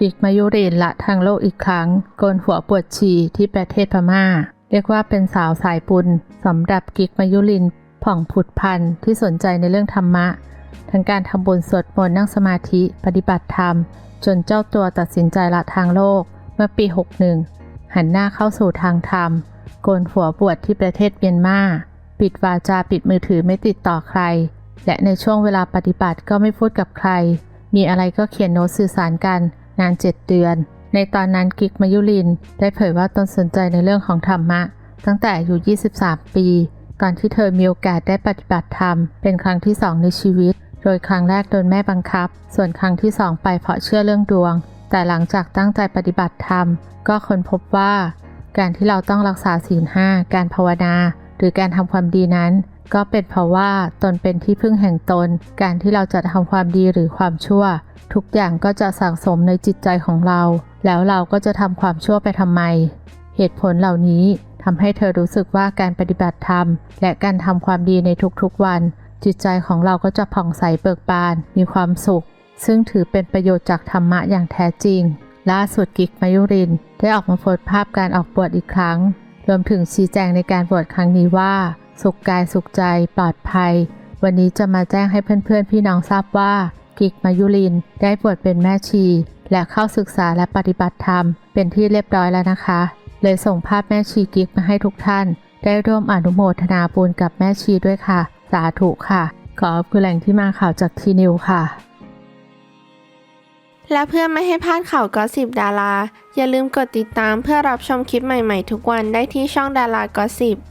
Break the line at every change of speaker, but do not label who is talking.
กิกมายุรินละทางโลกอีกครั้งโกนหัวปวดฉี่ที่ประเทศพม่า เรียกว่าเป็นสาวสายปุญสำหรับกิกมายุรินผ่องผุดพันที่สนใจในเรื่องธรรมะ ทั้งการทำบุญสวดมนต์นั่งสมาธิปฏิบัติธรรม จนเจ้าตัวตัดสินใจละทางโลกเมื่อปี 61 หันหน้าเข้าสู่ทางธรรม โกนหัวบวชที่ประเทศเมียนมาปิดวาจาปิดมือถือไม่ติดต่อใคร และในช่วงเวลาปฏิบัติก็ไม่พูดกับใคร มีอะไรก็เขียนโน้ตสื่อสารกัน นานเจ็ดเดือน ในตอนนั้นกิกมายุลิน ได้เผยว่าตนสนใจในเรื่องของธรรมะ ตั้งแต่อายุ 23 ปีก่อนที่เธอมีโอกาสได้ปฏิบัติธรรม เป็นครั้งที่สองในชีวิต โดยครั้งแรกโดนแม่บังคับ ส่วนครั้งที่สองไปเพราะเชื่อเรื่องดวง แต่หลังจากตั้งใจปฏิบัติธรรม ก็ค้นพบว่า การที่เราต้องรักษาศีลห้าการภาวนา หรือการทำความดีนั้น ก็เป็นเพราะว่าตนเป็นที่พึ่งแห่งตน การที่เราจะทำความดีหรือความชั่ว ทุกอย่างก็จะสั่งสมในจิตใจของเรา แล้วเราก็จะทำความชั่วไปทำไม เหตุผลเหล่านี้ทำให้เธอรู้สึกว่าการปฏิบัติธรรม และการทำความดีในทุกๆวัน จิตใจของเราก็จะผ่องใสเบิกบาน มีความสุข ซึ่งถือเป็นประโยชน์จากธรรมะอย่างแท้จริง ล่าสุดกิกมายุริน ได้ออกมาโพสต์ภาพการออกบวชอีกครั้ง รวมถึงชี้แจงในการบวชครั้งนี้ว่า สุขกายสุขใจปลอดภัย วันนี้จะมาแจ้งให้เพื่อนๆ พี่น้องทราบว่า กิกมายุรินได้บวชเป็นแม่ชี และเข้าศึกษาและปฏิบัติธรรม เป็นที่เรียบร้อยแล้วนะคะ เลยส่งภาพแม่ชีกิกมาให้ทุกท่าน ได้ร่วมอนุโมทนาบุญกับแม่ชีด้วยค่ะ สาธุค่ะ ขอบคุณแหล่งที่มาข่าวจากทีนิวค่ะ
และเพื่อไม่ให้พลาดข่าวก็สิบดารา อย่าลืมกดติดตามเพื่อรับชมคลิปใหม่ๆทุกวันได้ที่ช่องดารากอสิบ